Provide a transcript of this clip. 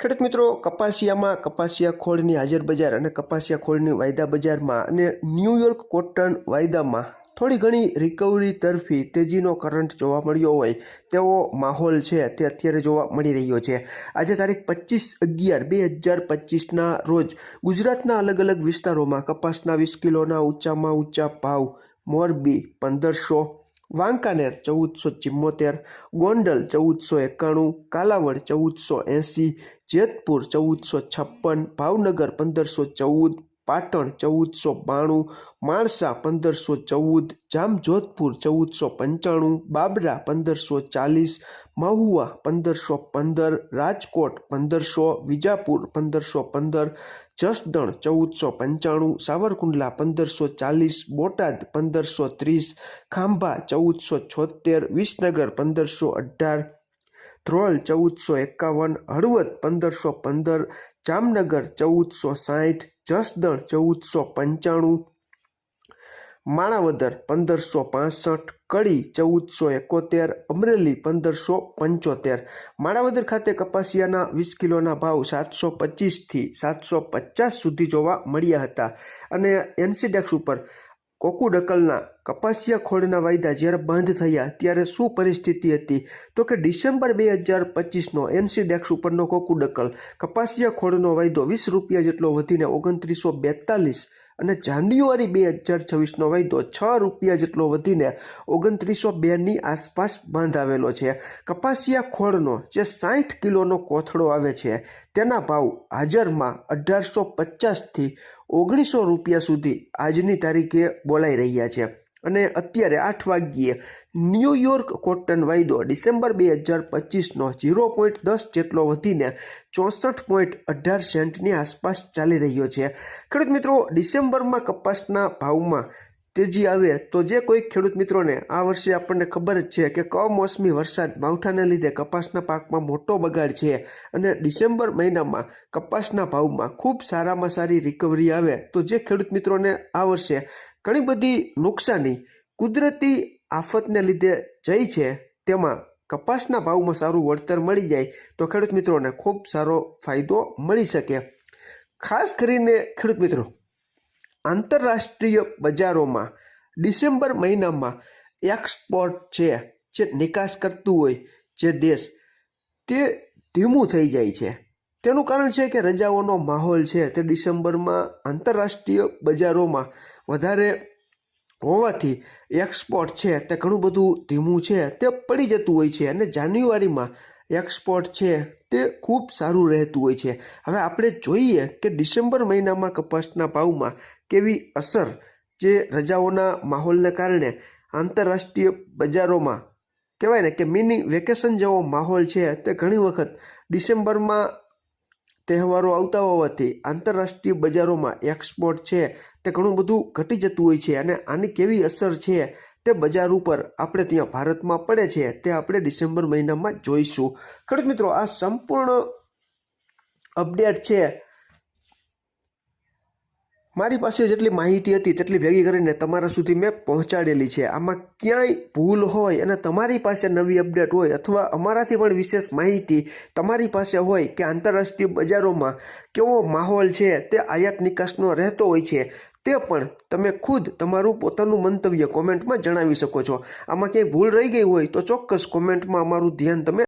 ખેડૂત મિત્રો, કપાસિયામાં કપાસિયા ખોળની હાજર બજાર અને કપાસિયા ખોળની વાયદા બજારમાં અને ન્યૂયોર્ક કોટન વાયદામાં થોડી ઘણી રિકવરી તરફી તેજીનો કરંટ જોવા મળ્યો હોય તેવો માહોલ છે તે અત્યારે જોવા મળી રહ્યો છે. આજે તારીખ પચીસ અગિયાર બે હજાર પચીસના રોજ ગુજરાતના અલગ અલગ વિસ્તારોમાં કપાસના વીસ કિલોના ઊંચામાં ઊંચા ભાવ મોરબી પંદરસો વાંકાનેર ચૌદસો ચિમ્મોતેર, ગોંડલ ચૌદસો એકાણું, કાલાવડ ચૌદસો એંસી જેતપુર ચૌદસો છપ્પન, ભાવનગર પંદરસો ચૌદ પાટણ ચૌદસો બાણું, માણસા પંદરસો ચૌદ, જામજોધપુર ચૌદસો પંચાણું, બાબરા પંદરસો ચાલીસ, મહુવા પંદરસો પંદર, રાજકોટ પંદરસો, વિજાપુર પંદરસો પંદર, જસદણ ચૌદસો પંચાણું, સાવરકુંડલા પંદરસો ચાલીસ, બોટાદ પંદરસો ત્રીસ, ખાંભા ચૌદસો છોતેર વિસનગર પંદરસો અઢાર, ધ્રોલ ચૌદસો એકાવન, હળવદ પંદરસો પંદર, જામનગર ચૌદસો સાઠ જસદણ ચૌદસો પંચાણું, માણાવદર પંદરસો પાસઠ, કડી ચૌદસો એકોતેર, અમરેલી પંદરસો પંચોતેર. માણાવદર ખાતે કપાસિયાના વીસ કિલોના ભાવ સાતસો પચીસથી સાતસો પચાસ સુધી જોવા મળ્યા હતા. અને એનસીડેક્સ ઉપર કોકુડકલના કપાસિયા ખોળના વાયદા જ્યારે બંધ થયા ત્યારે શું પરિસ્થિતિ હતી? તો કે ડિસેમ્બર બે હજાર પચીસનો એનસીડેક્સ ઉપરનો કોકુડકલ કપાસિયા ખોળનો વાયદો વીસ રૂપિયા જેટલો વધીને ઓગણત્રીસો બેતાલીસ અને જાન્યુઆરી બે હજાર છવ્વીસનો વાયદો છ રૂપિયા જેટલો વધીને ઓગણત્રીસો બેની આસપાસ બંધાવેલો છે. કપાસિયા ખોળનો જે સાઠ કિલોનો કોથળો આવે છે, તેના ભાવ હાજરમાં અઢારસો પચાસથી ઓગણીસો રૂપિયા સુધી આજની તારીખે બોલાઈ રહ્યા છે. અને અત્યારે આઠ વાગ્યે ન્યૂયોર્ક કોટન વાયદો ડિસેમ્બર બે હજાર પચીસનો ઝીરો પોઈન્ટ દસ જેટલો વધીને ચોસઠ પોઈન્ટ અઢાર સેન્ટની આસપાસ ચાલી રહ્યો છે. ખેડૂત મિત્રો, ડિસેમ્બરમાં કપાસના ભાવમાં તેજી આવે તો જે કોઈ ખેડૂત મિત્રોને આ વર્ષે આપણને ખબર જ છે કે કમોસમી વરસાદ માવઠાને લીધે કપાસના પાકમાં મોટો બગાડ છે અને ડિસેમ્બર મહિનામાં કપાસના ભાવમાં ખૂબ સારામાં સારી રિકવરી આવે તો જે ખેડૂત મિત્રોને આ વર્ષે ઘણી બધી નુકસાની કુદરતી આફતને લીધે જઈ છે. તેમાં કપાસના ભાવમાં સારું વળતર મળી જાય તો ખેડૂત મિત્રોને ખૂબ સારો ફાયદો મળી શકે. ખાસ કરીને ખેડૂત મિત્રો, આંતરરાષ્ટ્રીય બજારોમાં ડિસેમ્બર મહિનામાં એક્સપોર્ટ છે, જે નિકાસ કરતું હોય જે દેશ, તે ધીમું થઈ જાય છે. તેનું કારણ છે કે રજાઓનો માહોલ છે તે ડિસેમ્બરમાં આંતરરાષ્ટ્રીય બજારોમાં વધારે હોવાથી એક્સપોર્ટ છે તે ઘણું બધું ધીમું છે તે પડી જતું હોય છે અને જાન્યુઆરીમાં એક્સપોર્ટ છે તે ખૂબ સારું રહેતું હોય છે. હવે આપણે જોઈએ કે ડિસેમ્બર મહિનામાં કપાસના ભાવમાં કેવી અસર જે રજાઓના માહોલને કારણે આંતરરાષ્ટ્રીય બજારોમાં કહેવાય ને કે મિની વેકેશન જેવો માહોલ છે તે ઘણી વખત ડિસેમ્બરમાં તહેવારો આવતા હોવાથી આંતરરાષ્ટ્રીય બજારોમાં એક્સપોર્ટ છે તે ઘણું બધું ઘટી જતું હોય છે અને આની કેવી અસર છે તે બજાર ઉપર આપણે ત્યાં ભારતમાં પડે છે તે આપણે ડિસેમ્બર મહિનામાં જોઈશું. ખેડૂત મિત્રો, આ સંપૂર્ણ અપડેટ છે મારી પાસે જેટલી માહિતી હતી તેટલી ભેગી કરીને તમારા સુધી મેં પહોંચાડેલી છે. આમાં ક્યાંય ભૂલ હોય અને તમારી પાસે નવી અપડેટ હોય અથવા અમારાથી પણ વિશેષ માહિતી તમારી પાસે હોય કે આંતરરાષ્ટ્રીય બજારોમાં કેવો માહોલ છે, તે આયાત નિકાસનો રહેતો હોય છે, તે પણ તમે ખુદ તમારું પોતાનું મંતવ્ય કોમેન્ટમાં જણાવી શકો છો. આમાં ક્યાંય ભૂલ રહી ગઈ હોય તો ચોક્કસ કોમેન્ટમાં અમારું ધ્યાન તમે